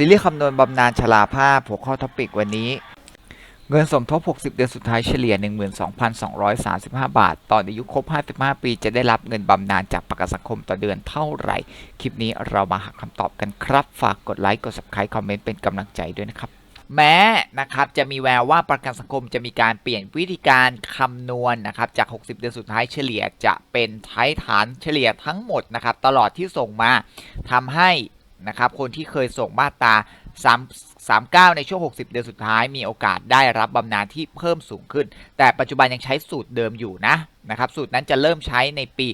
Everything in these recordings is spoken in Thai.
ซีรีส์คำนวณบำนาญชราภาพหัวข้อท็อปิกวันนี้ เงินสมทบ 60 เดือนสุดท้ายเฉลี่ย 12,235 บาท ตอนอายุครบ 55 ปี จะได้รับเงินบำนาญจากประกันสังคมต่อเดือนเท่าไหร่ คลิปนี้เรามาหาคำตอบกันครับ ฝากกดไลค์ กด subscribe คอมเมนต์เป็นกำลังใจด้วยนะครับ แม้นะครับจะมีแววว่าประกันสังคมจะมีการเปลี่ยนวิธีการคำนวณนะครับจาก 60 เดือนสุดท้ายเฉลี่ยจะเป็นใช้ฐานเฉลี่ยทั้งหมดนะครับตลอดที่ส่งมาทำให้ นะครับคนที่เคยส่งมาตรา3 39 ในช่วง 60 เดือนสุดท้าย มีโอกาสได้รับบำนาญที่เพิ่มสูงขึ้น แต่ปัจจุบันยังใช้สูตรเดิมอยู่นะนะครับสูตรนั้นจะเริ่มใช้ในปี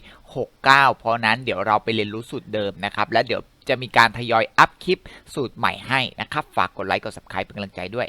69 เพราะนั้นเดี๋ยวเราไปเรียนรู้สูตรเดิมนะครับและเดี๋ยวจะมีการทยอยอัพคลิปสูตรใหม่ให้นะครับ ฝากกดไลค์กด subscribe เป็นกำลังใจด้วย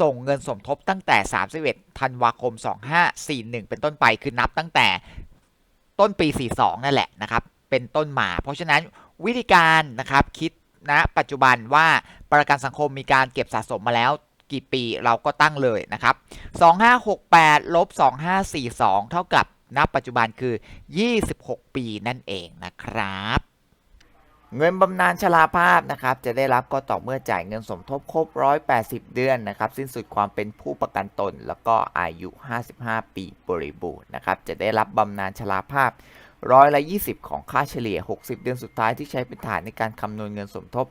ส่งเงินสมทบตั้งแต่ 31 ธันวาคม 2541 เป็นต้นไป คือนับตั้งแต่ต้นปี 42 นั่นแหละนะครับ เป็นต้นมา เพราะฉะนั้นวิธีการนะครับคิดณปัจจุบันว่าประกันสังคมมีการเก็บสะสมมาแล้วกี่ปีเราก็ตั้งเลยนะครับ 2568ลบ2542 เท่ากับณปัจจุบันคือ 26 ปีนั่นเองนะครับ เงินบำนาญชราภาพนะครับจะได้รับก็ต่อเมื่อจ่ายเงินสมทบครบ 180 เดือนนะครับสิ้นสุดความเป็นผู้ประกันตน แล้วก็อายุ 55 ปีบริบูรณ์นะครับจะได้รับบำนาญชราภาพร้อยละ20 ของค่าเฉลี่ย 60 เดือนสุดท้ายที่ใช้เป็นฐานในการคำนวณเงินสมทบ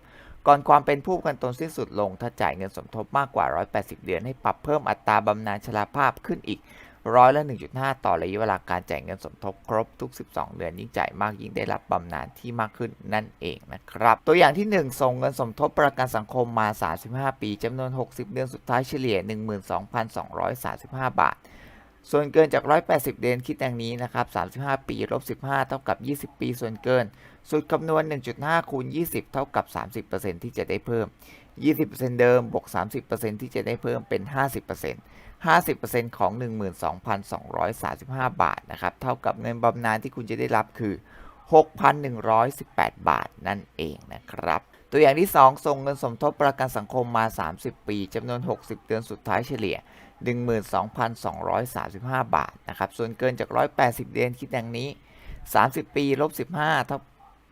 ก่อนความเป็นผู้ประกันตนสิ้นสุดลง ถ้าจ่ายเงินสมทบมากกว่า 180 เดือนให้ปรับเพิ่มอัตราบำนาญชราภาพขึ้นอีก ร้อยละ 1.5 ต่อระยะเวลาการจ่ายเงินสมทบครบทุก 12 เดือนยิ่งจ่ายมากยิ่งได้รับบำนาญที่มากขึ้นนั่นเองนะครับ ตัวอย่างที่ 1 ส่งเงินสมทบประกันสังคมมา 35 ปีจำนวน 60 เดือนสุดท้ายเฉลี่ย 12,235 บาท ส่วนเกินจาก 180 เดือนคิดดังนี้นะครับ 35 ปีลบ15 เท่ากับ 20 ปีส่วนเกิน สูตรคำนวณ 1.5 คูณ 20 เท่ากับ 30%ที่จะได้เพิ่ม 20%เดิมบวก 30%ที่จะได้เพิ่มเป็น 50% 50%ของ 12,235 บาทนะครับ เท่ากับเงินบำนาญที่คุณจะได้รับคือ 6,118 บาทนั่นเองนะครับ ตัวอย่างที่ 2 ส่งเงินสมทบประกันสังคมมา 30 ปีจำนวน 60 เดือนสุดท้ายเฉลี่ย 12,235 บาทนะครับ ส่วนเกินจาก 180 เดือนคิดดังนี้ 30 ปีลบ15 เท่า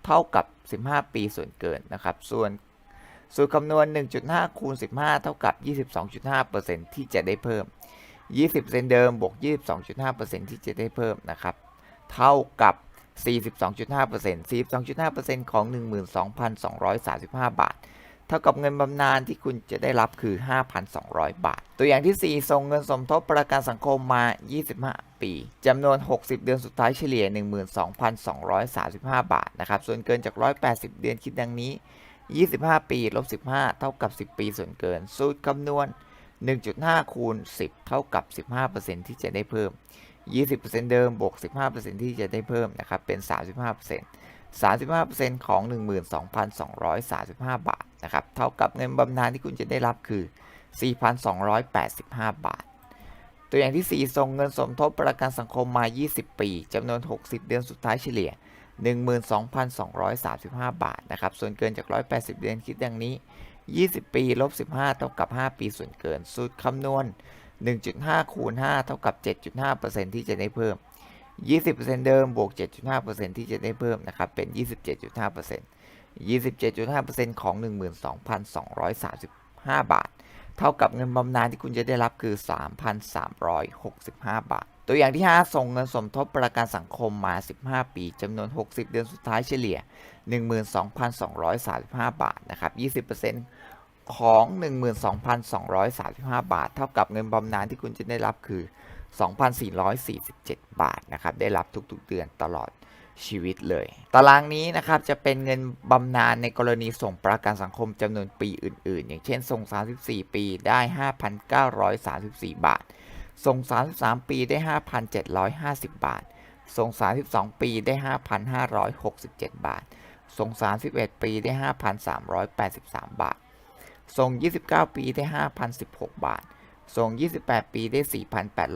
เท่ากับ 15 ปีส่วนเกินนะครับ ส่วนสูตรคำนวณ 1.5 คูณ 15 เท่ากับ 22.5%ที่จะได้เพิ่ม 20%เดิมบวก 22.5%ที่จะได้เพิ่มนะครับ เท่ากับ 42.5% 42.5%ของ 12,235 บาท เท่ากับเงินบำนาญที่คุณจะได้รับคือ 5,200 บาท ตัวอย่างที่ 4 ส่งเงินสมทบประกันสังคมมา 25 ปีจำนวน 60 เดือนสุดท้ายเฉลี่ย 12,235 บาทนะครับ ส่วนเกินจาก 180 เดือนคิดดังนี้ 25 ปีลบ15 เท่ากับ 10 ปีส่วนเกิน สูตรคำนวณ 1.5 คูณ 10 เท่ากับ 15%ที่จะได้เพิ่ม 20%เดิมบวก 15%ที่จะได้เพิ่มนะครับ เป็น 35% 35%ของ 12,235 บาทนะครับ เท่ากับเงินบำนาญที่คุณจะได้รับคือ 4,285 บาท ตัวอย่างที่ 4 ส่งเงินสมทบประกันสังคมมา 20 ปีจำนวน 60 เดือนสุดท้ายเฉลี่ย 12,235 บาทนะครับ ส่วนเกินจาก 180 เดือนคิดดังนี้ 20 ปีลบ15 เท่ากับ 5 ปีส่วนเกิน สูตรคำนวณ 1.5 คูณ 5 เท่ากับ 7.5%ที่จะได้เพิ่ม 20%เดิมบวก 7.5%ที่จะได้เพิ่มนะครับเป็น 27.5% 27.5%ของ 12,235 บาท เท่ากับเงินบำนาญที่คุณจะได้รับคือ 3,365 บาท ตัวอย่างที่ 5 ส่งเงินสมทบประกันสังคมมา 15 ปีจำนวน 60 เดือนสุดท้ายเฉลี่ย 12,235 บาทนะครับ 20%ของ 12,235 บาท เท่ากับเงินบำนาญที่คุณจะได้รับคือ 2,447 บาทนะครับได้รับทุกๆเดือนตลอดชีวิตเลย ตารางนี้นะครับจะเป็นเงินบำนาญในกรณีส่งประกันสังคมจำนวนปีอื่น ๆ อย่างเช่นส่ง 34 ปีได้ 5,934 บาท ส่ง 33 ปีได้ 5,750 บาท ส่ง 32 ปีได้ 5,567 บาท ส่ง 31 ปีได้ 5,383 บาท ส่ง 29 ปีได้ 5,016 บาท ส่ง 28 ปีได้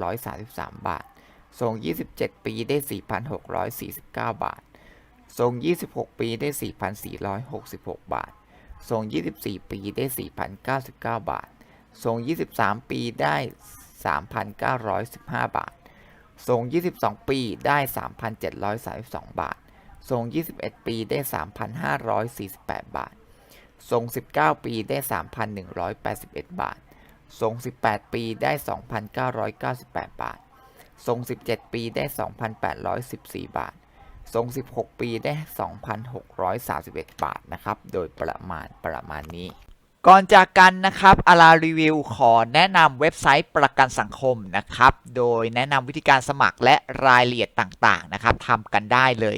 4,833 บาท ส่ง 27 ปีได้ 4,649 บาท ส่ง 26 ปีได้ 4,466 บาท ส่ง 24 ปีได้ 4,099 บาท ส่ง 23 ปีได้ 3,915 บาท ส่ง 22 ปีได้ 3,732 บาท ส่ง 21 ปีได้ 3,548 บาท ส่ง 19 ปีได้ 3,181 บาท ส่ง18 ปีได้ 2,998 บาทส่ง17 ปีได้ 2,814 บาทส่ง16 ปีได้ 2,631 บาทนะครับ โดยประมาณประมาณนี้ ก่อนจากกันนะครับอารารีวิวขอแนะนำเว็บไซต์ประกันสังคมนะครับ โดยแนะนำวิธีการสมัครและรายละเอียดต่างๆนะครับทำกันได้เลย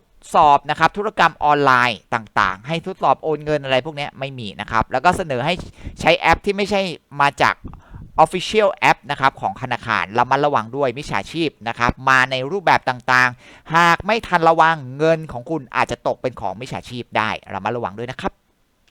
สอบนะครับธุรกรรมออนไลน์ต่างๆ ให้ทดสอบโอนเงินอะไรพวกนี้ไม่มีนะครับ แล้วก็เสนอให้ใช้แอปที่ไม่ใช่มาจาก Official App นะครับของธนาคารระมัดระวังด้วยมิจฉาชีพนะครับมาในรูปแบบต่างๆ หากไม่ทันระวังเงินของคุณอาจจะตกเป็นของมิจฉาชีพได้ระมัดระวังด้วยนะครับ